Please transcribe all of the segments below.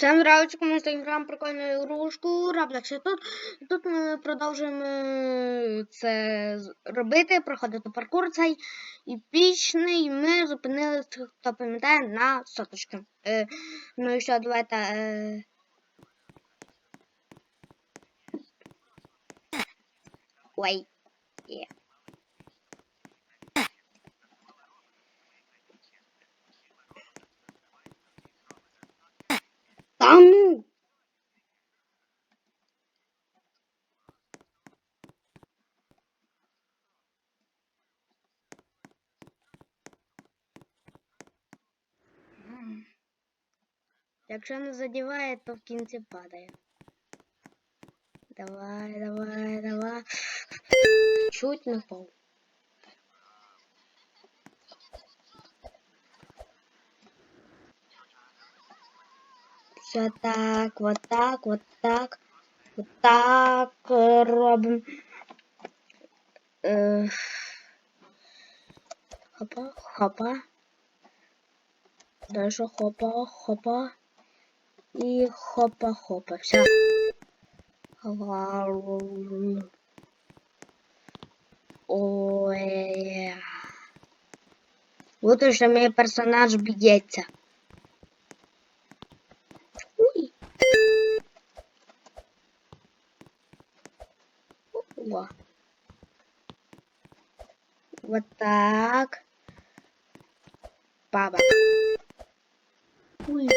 Всем нравится комусь граємо прикольну ігрушку Roblox. І тут, і тут ми продовжуємо це робити, проходити паркур цей епічний. Ми зупинилися, хто пам'ятає, на соточки. Е, ну і що, давайте. Е... Ой. Є. Та ну! М. Якщо не задіває, то в кінці падає. Давай, давай, давай. Чуть не Все так, вот так, вот так, вот так е, робимо. Е, Хопа, хопа. Дальше хопа, хопа. И хопа, хопа. Все. Ой. Вот уже мой персонаж б'ється. О. Вот так. Баба. Уй.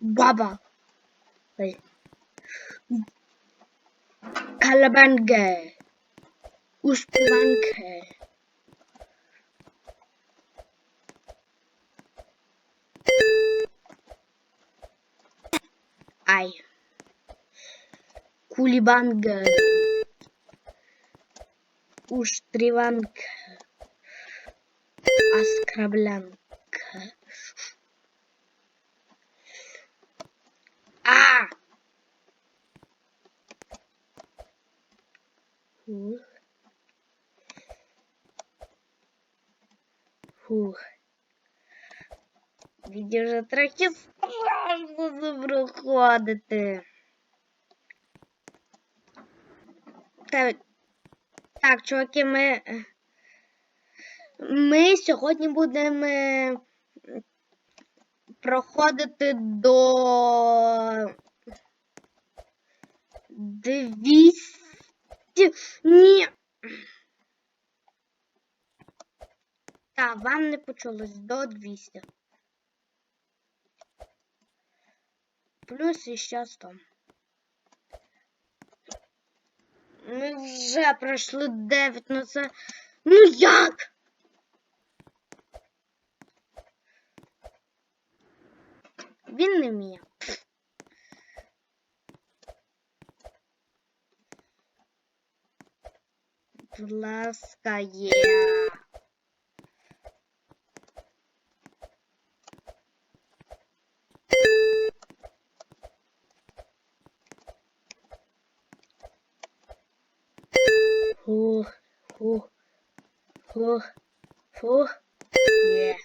Баба. Ой. Калабанге. Успіванке. Ай. Кулибанга. Уштріванка. Аскраблянка. А! Фух. Фух. Відео вже трохи страшно проходити. Так, так, чуваки, ми. Ми сьогодні будемо е, проходити до 200. Ні. Так, вам не почулось до 200. Плюс ще 100. Ми вже пройшли 9, ну. Ну як? Він не вміє. Будь ласка, є. Фух, фух, фух. Є.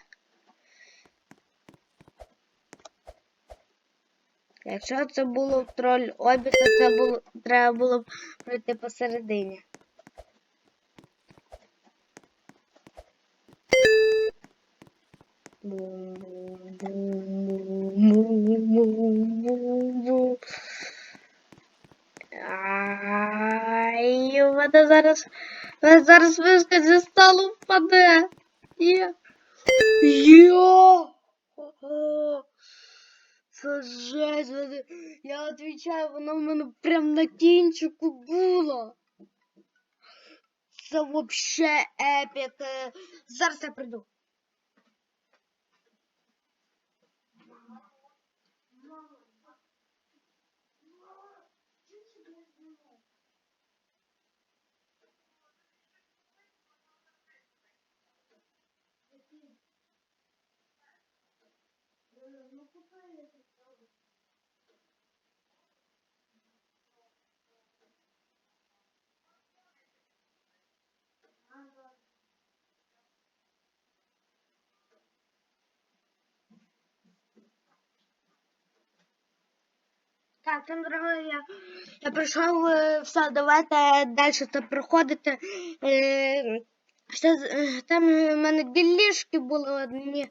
Якщо це було троль обі, то це було треба було б пройти посередині. Зараз вишка зі столу впаде. Є. Йо! Це жесть. Я відповідаю, воно в мене прям на кінчику було. Це вообще епік. Е, Зараз я Ну, купили. Так, там дорогою я, я прийшов е, все, давайте далі е, е, там проходити. Там в мене дві ліжки були одні.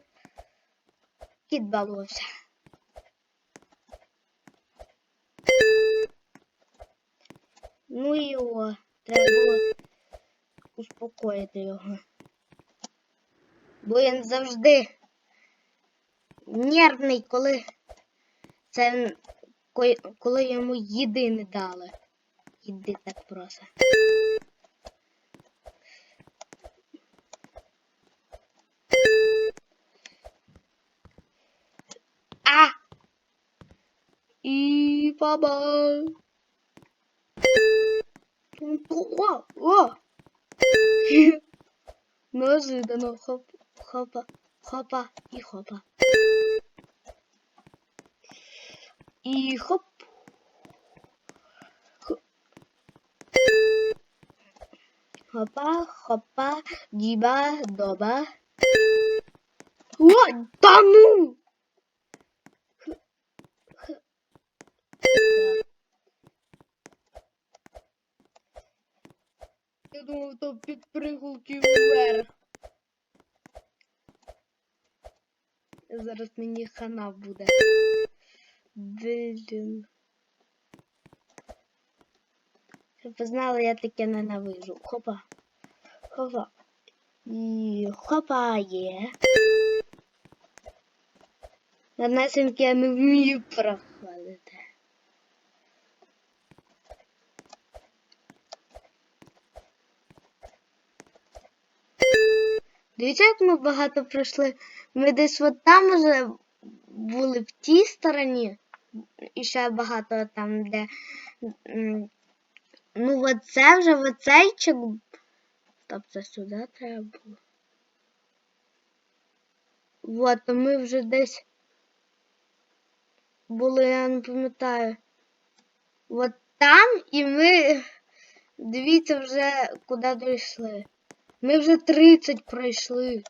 Кіт балувався. Ну і його. Треба було успокоїти його. Бо він завжди нервний, коли це коли йому їди не дали. Їди так просто. А! І баба. О, о! Неожиданно хоп, хопа, хопа і хопа. І хоп. Хоп. Хопа, хопа, діба, доба. О, та ну! Х- х- Так. Я думав, то підпригулки вверх. Зараз мені хана буде. Блін. Щоб ви знали, я таке ненавижу. Хопа. Хопа. І хопа є. Нанесенки я не вмію проходити. Дивіться, як ми багато пройшли. Ми десь от там вже були в тій стороні, і ще багато там, де. Ну, от це вже в оцей чек. Стоп, сюди треба було. От, то ми вже десь були, я не пам'ятаю. От там, і ми. Дивіться вже, куди дійшли. Ми вже 30 пройшли.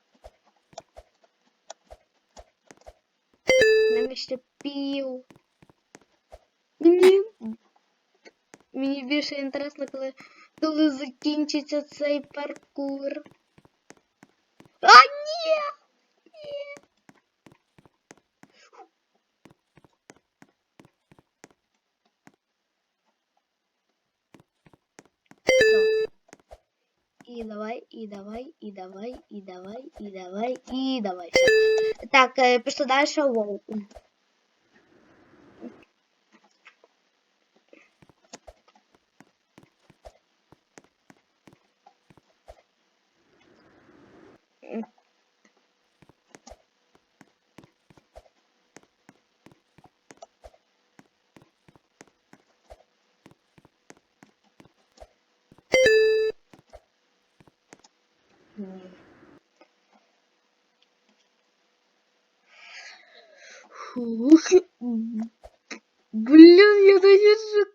Нам ще пів. Мені, мені більше інтересно, коли, коли закінчиться цей паркур. А, ні! Ні! І давай, і давай, і давай, і давай, і давай, і давай. Так, е, дальше, далі. Воу. Ні. Фух. Блін, я на іншу...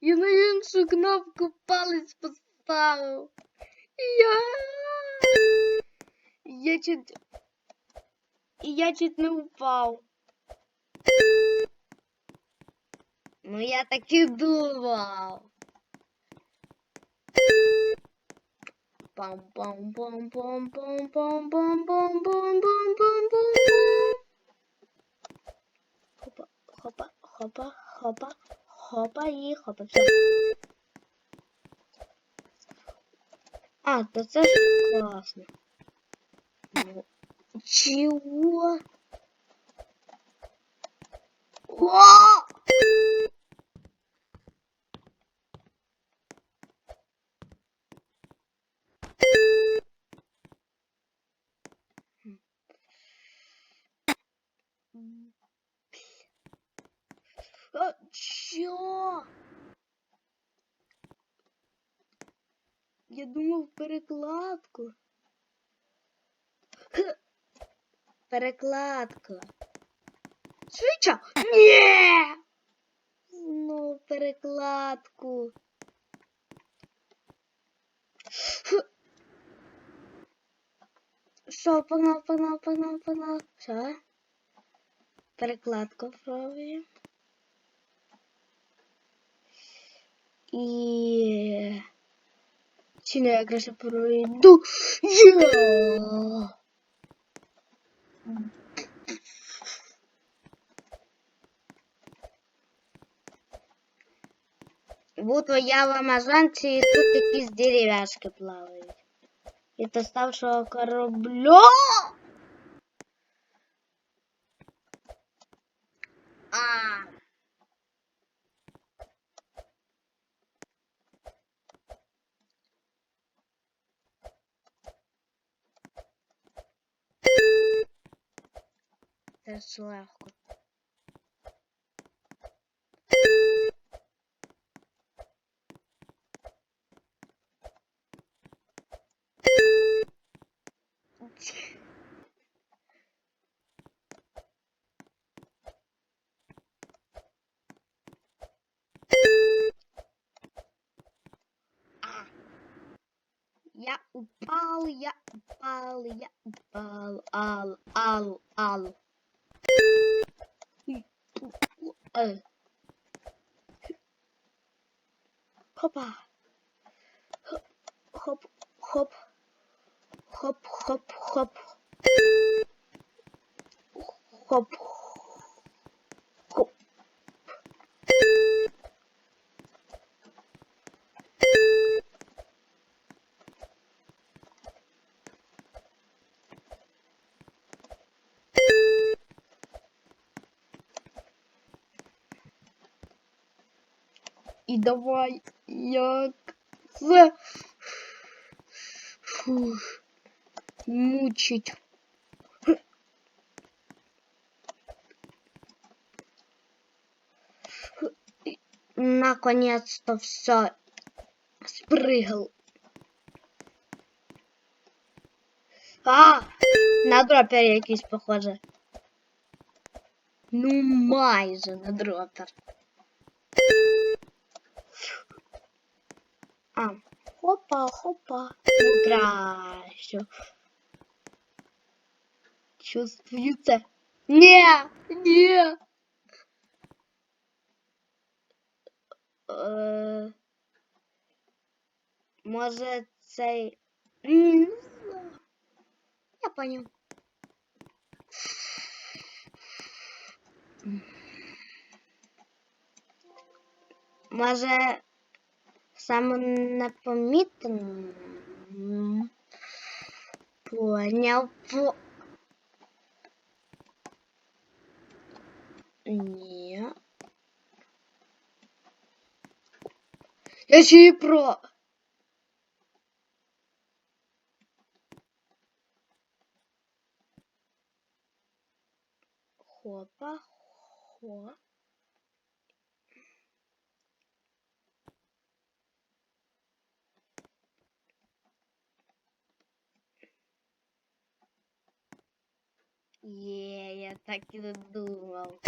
Я на іншу кнопку палець поставив. Я... Я чуть... Я чуть не упав. Ну я так і думав. Пам пам пам пам пам пам пам пам пам пам пам пам Хопа, хопа, хопа, хопа, хопа і хопа. Все. А, то це ж класно. Чего? О! А, чё? Я думав перекладку. Х. Перекладку. Швидше? Ні! Знову перекладку. Що, погнав, погнав, погнав, погнав. Все. Перекладку пробуємо. І... Чи не я пройду? Є! Будто я в Амазонці і тут якісь дерев'яшки плавають. І то корабля. А. Це ж легко. А. Я упал, я упал, я упал, ал, ал, ал. Ой, у, у, э. Хопа. Хоп, хоп, хоп, хоп, хоп, хоп. І давай як Фух. Мучить. Наконец-то все спрыгал. А, на дропер якийсь похоже. Ну, майже на дропер. А, хопа, хопа. Ну, краще. Чувствую це. Ні, ні. Е, може цей. М, ну, Я понял. Може, саме непомітно. М, Поняв. По... Ні. Я ще і про. Хопа, хо. Є, я так і думав.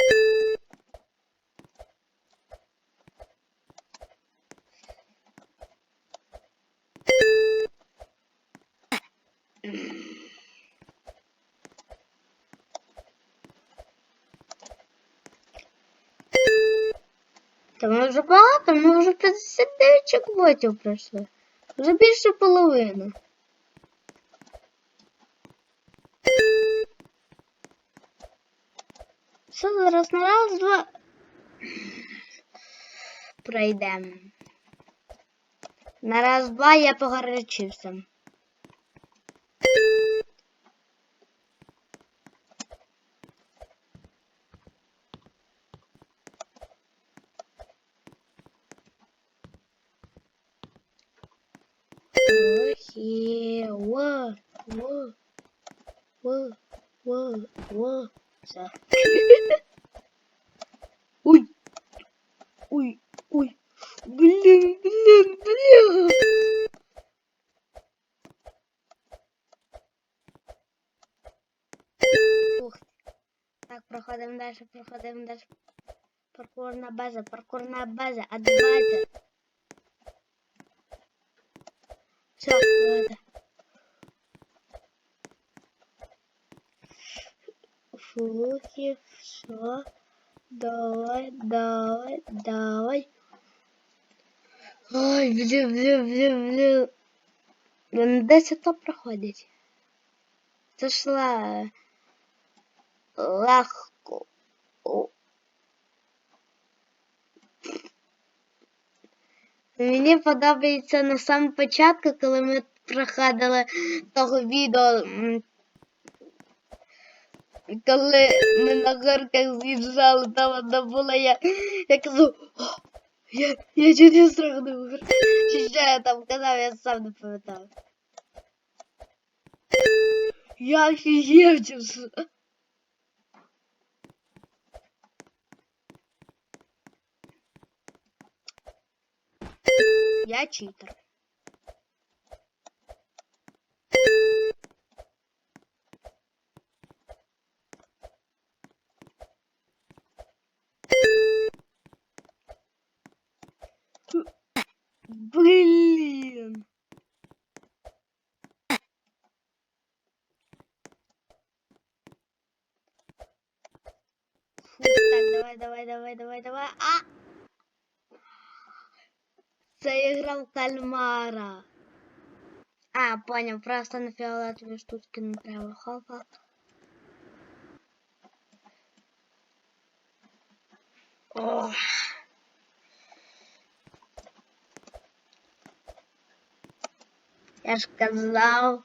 Та ми вже багато, ми вже 59 чекботів пройшли. Вже більше половини. Все, зараз на раз, два. Пройдемо. На раз, два я погорячився. Во. Все. Ой. Ой, ой. Блин, блин, блин. Ух. Так, проходимо далі, проходимо далі. Паркурна база, паркурна база, адбаза. Все, ладно. Фухи, все. Давай, давай, давай. Ой, блін, блін, блін, блін. Вони 10 то проходять. Це ж ла... легко. Мені подобається на самому початку, коли ми проходили того відео, коли ми на горках з'їжджали, там одна була я, я казав, я, я чуть не страхнув. Чи що я там казав, я сам не пам'ятав. Я офігів що? Я читер. Блин. Фу, так, давай, давай, давай, давай, давай. А! Це ігра в кальмара. А, понял, просто на фіолетові штучки не треба. Хопа. Ох. Я ж казав.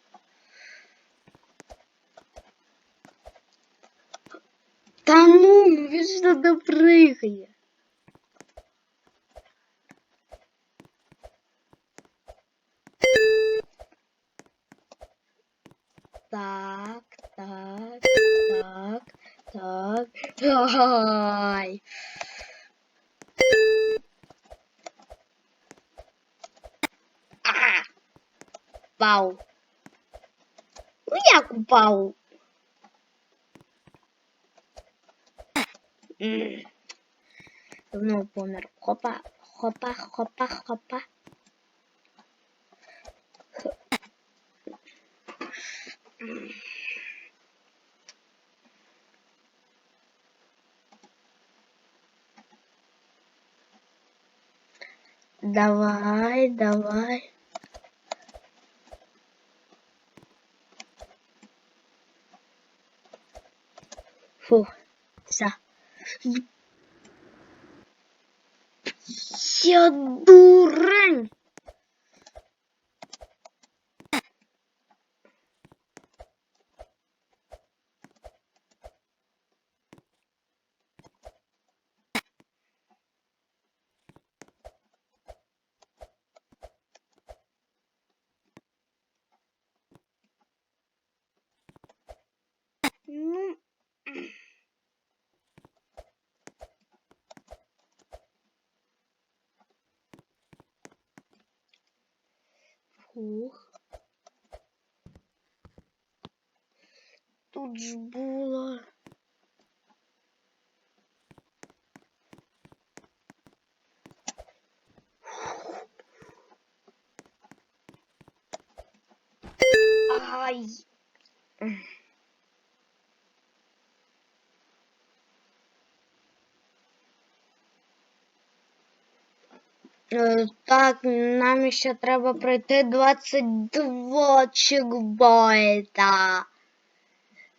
Та ну, він ж туди пригає. Так, так, так, так. Ай. А! Пау. Ну як упав? Давно помер. Хопа, хопа, хопа, хопа. Давай, давай. Фух, все. Я дурень. Ай. Е, Так, нам ще треба пройти 22 чекбойта.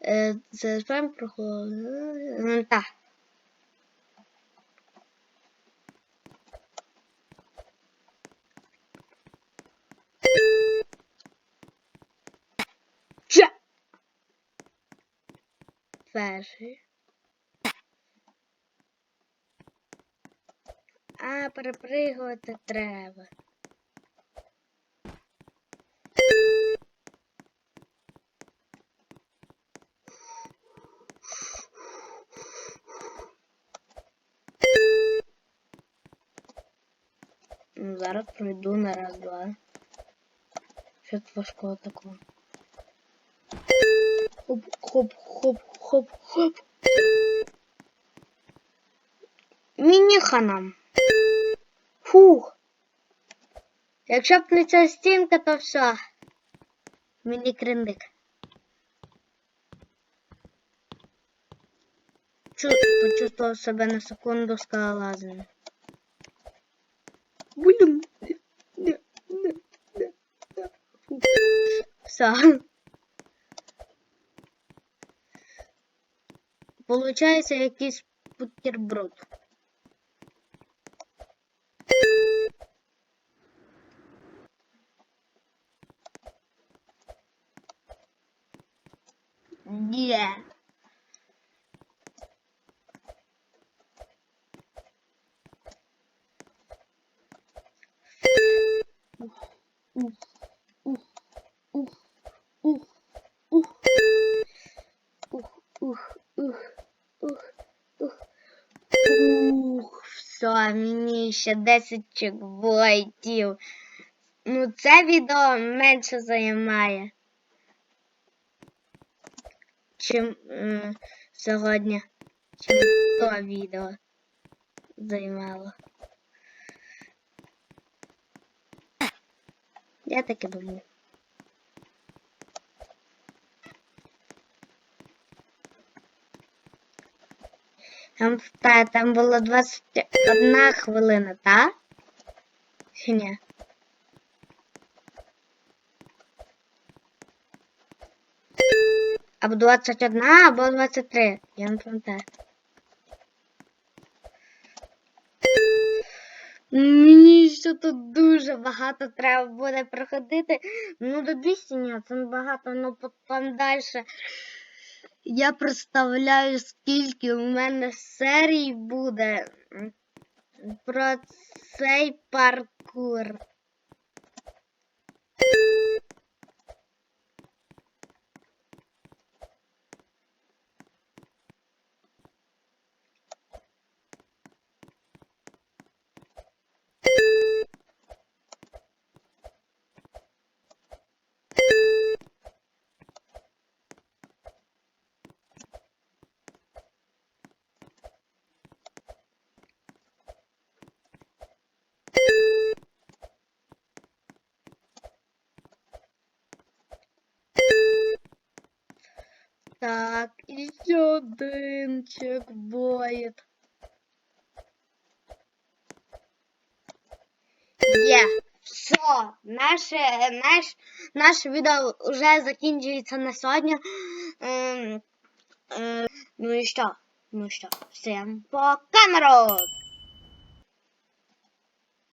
Е, Це прям проходить. Так. Перший. А, перепригувати треба. Ну, зараз пройду на раз-два. Що тут важкого такого? Хоп, хоп-хоп-хоп. Мініха нам. Фух. Якщо б не ця стінка, то все. Мені криндик. Чуть почувствував себе на секунду скалолазання. Будем. Все. Получається якийсь бутерброд. Все, мені ще 10 чекбойтів. Ну, це відео менше займає, чим сьогодні, чим то відео займало. Я так і думаю. Там, та, там було 21 хвилина, так? Чи ні? Або 21, або 23. Я не пам'ятаю. Мені ще тут дуже багато треба буде проходити. Ну, до 200 ні, це багато, ну потім далі. Я представляю, скільки у мене серій буде про цей паркур. Так, і ще один чекбоїт. Є. Все, наше, наш, наш відео вже закінчується на сьогодні. Ем, е, ну і що? Ну що, всім пока, народ!